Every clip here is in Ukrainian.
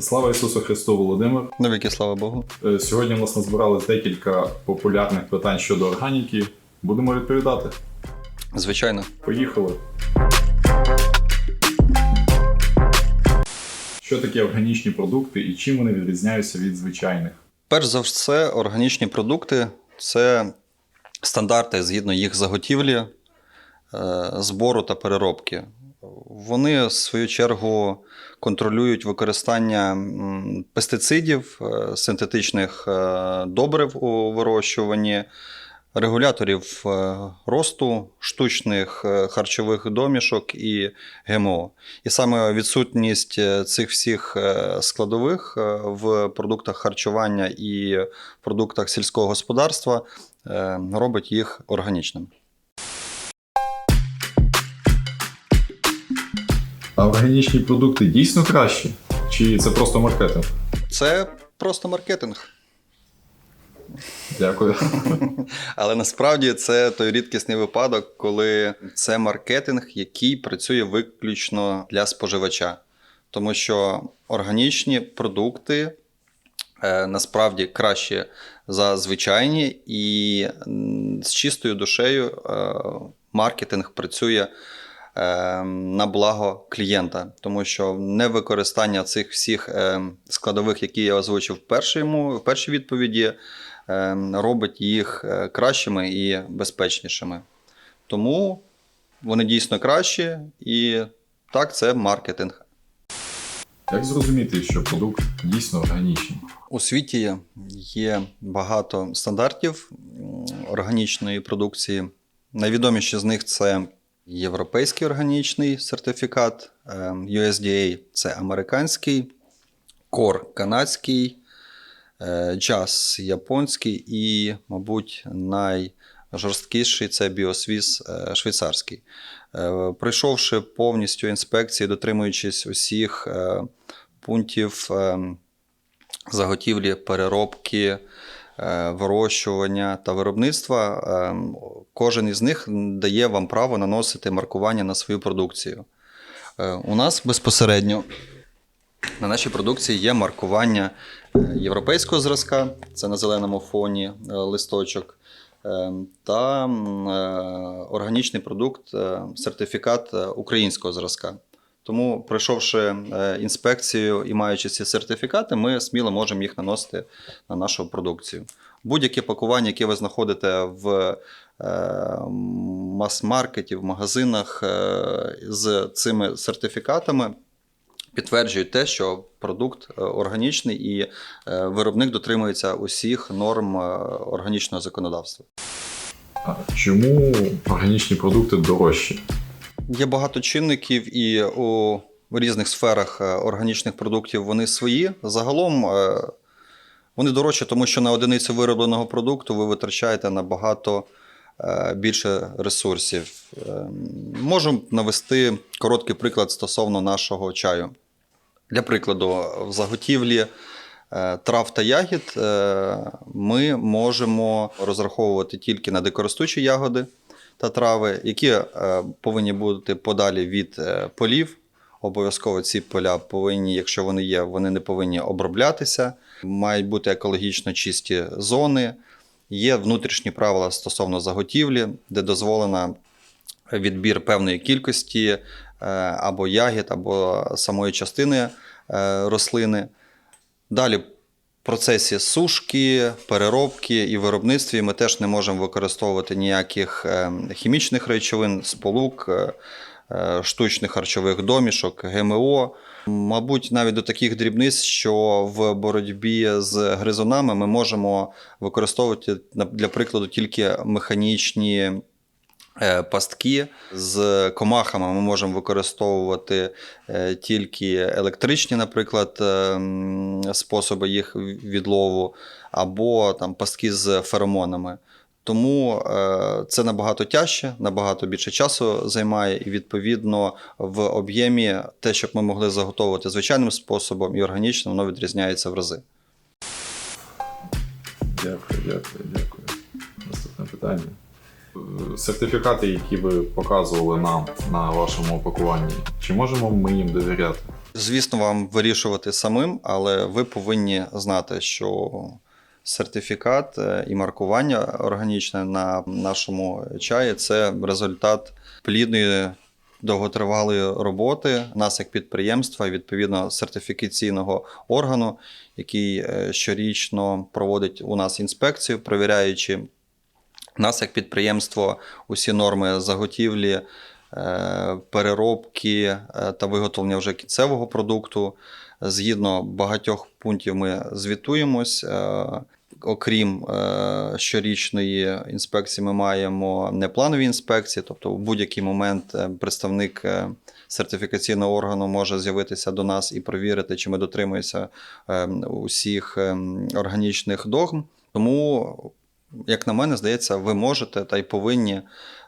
Слава Ісусу Христу, Володимир. Навіки, слава Богу. Е, Сьогодні у нас назбиралось декілька популярних питань щодо органіки. Будемо відповідати. Звичайно. Поїхали. Що таке органічні продукти і чим вони відрізняються від звичайних? Перш за все, органічні продукти це стандарти згідно їх заготівлі, е, збору та переробки. Вони, в свою чергу, контролюють використання пестицидів, е, синтетичних е, добрив у вирощуванні, регуляторів е, росту, штучних харчових домішок і ГМО. І саме відсутність цих всіх складових в продуктах харчування і продуктах сільського господарства робить їх органічними. Органічні продукти дійсно кращі? Чи це просто маркетинг? Це просто маркетинг. Дякую. Але насправді це той рідкісний випадок, коли це маркетинг, який працює виключно для споживача. Тому що органічні продукти е, насправді краще за звичайні, і з чистою душею е, маркетинг працює на благо клієнта, тому що невикористання цих всіх е, складових, які я озвучив в першому, в першій відповіді, е, робить їх е, кращими і безпечнішими. Тому вони дійсно кращі, і так, це маркетинг. Як зрозуміти, що продукт дійсно органічний? У світі є багато стандартів органічної продукції. Найвідоміші з них це європейський органічний сертифікат, е, USDA це американський, CORE канадський, е, JAS японський і, мабуть, найжорсткіший це Біосвіз е, швейцарський. Е, Пройшовши повністю інспекції, дотримуючись усіх е, пунктів е, заготівлі, переробки, е, вирощування та виробництва, е, кожен із них дає вам право наносити маркування на свою продукцію. Е, У нас безпосередньо на нашій продукції є маркування е, європейського зразка, це на зеленому фоні е, листочок, е, та е, органічний продукт, е, сертифікат е, українського зразка. Тому, пройшовши е, інспекцію і маючи ці сертифікати, ми сміло можемо їх наносити на нашу продукцію. Будь-яке пакування, яке ви знаходите в е, мас-маркеті, в магазинах е, з цими сертифікатами, підтверджують те, що продукт органічний і виробник дотримується усіх норм органічного законодавства. Чому органічні продукти дорожчі? Є багато чинників, і у різних сферах е, органічних продуктів вони свої. Загалом е, вони дорожчі, тому що на одиницю виробленого продукту ви витрачаєте набагато е, більше ресурсів. Можу навести короткий приклад стосовно нашого чаю. Для прикладу, в заготівлі трав та ягід ми можемо розраховувати тільки на дикоростучі ягоди та трави, які е, повинні бути подалі від е, полів. Обов'язково ці поля повинні, якщо вони є, вони не повинні оброблятися. Мають бути екологічно чисті зони. Є внутрішні правила стосовно заготівлі, де дозволена відбір певної кількості е, або ягід, або самої частини рослини. Далі процесі сушки, переробки і виробництві ми теж не можемо використовувати ніяких е, хімічних речовин, сполук, е, е, штучних харчових домішок, ГМО. Мабуть, навіть до таких дрібниць, що в боротьбі з гризунами ми можемо використовувати для прикладу тільки механічні пастки. З комахами ми можемо використовувати е, тільки електричні, наприклад, е, способи їх відлову, або там пастки з феромонами. Тому е, це набагато тяжче, набагато більше часу займає, і відповідно в об'ємі те, щоб ми могли заготовувати звичайним способом і органічним, воно відрізняється в рази. Дякую, дякую, дякую. Наступне питання. Е, Сертифікати, які ви показували нам на вашому опакуванні, чи можемо ми їм довіряти? Звісно, вам вирішувати самим, але ви повинні знати, що сертифікат е, і маркування органічне на нашому чаї це результат плідної довготривалої роботи нас як підприємства відповідно сертифікаційного органу, який е, щорічно проводить у нас інспекцію, перевіряючи нас як підприємство усі норми заготівлі, е, переробки е, та виготовлення вже кінцевого продукту. Згідно багатьох пунктів ми звітуємось. Е, Окрім щорічної інспекції, ми маємо непланові інспекції, тобто в будь-який момент представник сертифікаційного органу може з'явитися до нас і перевірити, чи ми дотримуємося е, усіх е, органічних догм. Тому як на мене, здається, ви можете та й повинні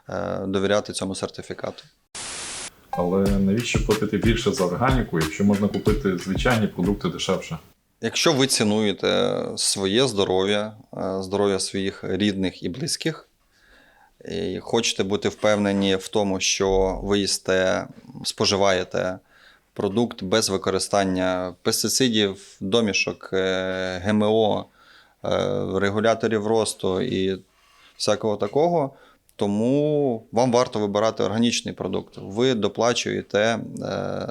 е, довіряти цьому сертифікату. Але навіщо платити більше за органіку, якщо можна купити звичайні продукти дешевше? Якщо ви цінуєте своє здоров'я, е, здоров'я своїх рідних і близьких, і хочете бути впевнені в тому, що ви їсте, споживаєте продукт без використання пестицидів, домішок, е, ГМО, регуляторів росту і всякого такого, тому вам варто вибирати органічний продукт. Ви доплачуєте е,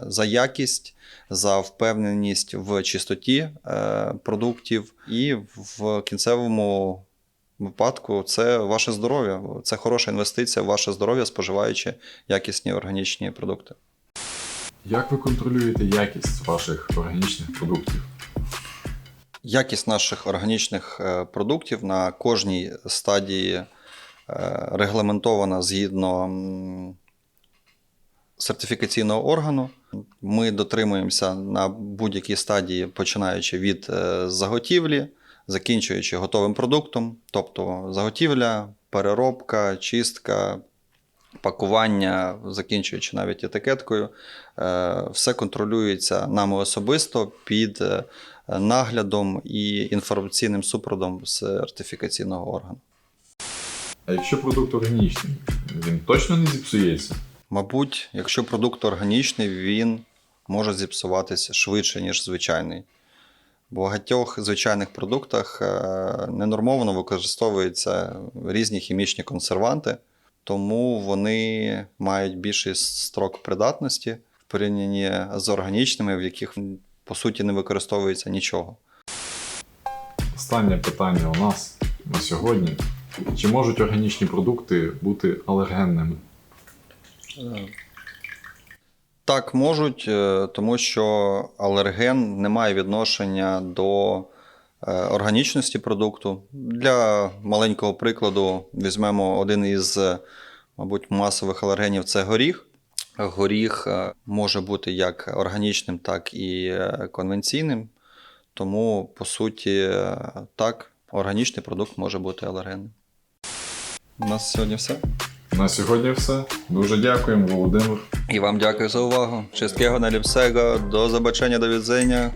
за якість, за впевненість в чистоті е, продуктів, і в кінцевому випадку це ваше здоров'я. Це хороша інвестиція в ваше здоров'я, споживаючи якісні органічні продукти. Як ви контролюєте якість ваших органічних продуктів? Якість наших органічних е, продуктів на кожній стадії е, регламентована згідно сертифікаційного органу. Ми дотримуємося на будь-якій стадії, починаючи від е, заготівлі, закінчуючи готовим продуктом, тобто заготівля, переробка, чистка, пакування, закінчуючи навіть етикеткою, все контролюється нами особисто під наглядом і інформаційним супроводом сертифікаційного органу. А якщо продукт органічний, він точно не зіпсується? Мабуть, якщо продукт органічний, він може зіпсуватися швидше, ніж звичайний. В багатьох звичайних продуктах е, ненормовано використовуються різні хімічні консерванти, тому вони мають більший строк придатності в порівнянні з органічними, в яких по суті не використовується нічого. Останнє питання у нас на сьогодні. Чи можуть органічні продукти бути алергенними? Так, можуть, е, тому що алерген не має відношення до е, органічності продукту. Для маленького прикладу візьмемо один із, мабуть, масових алергенів це горіх. Горіх е, може бути як органічним, так і е, конвенційним. Тому, по суті, е, так, органічний продукт може бути алергенним. У нас сьогодні все. На сьогодні все. Дуже дякуємо, Володимир. І вам дякую за увагу. Wszystkiego najlepszego, до побачення, до widzenia.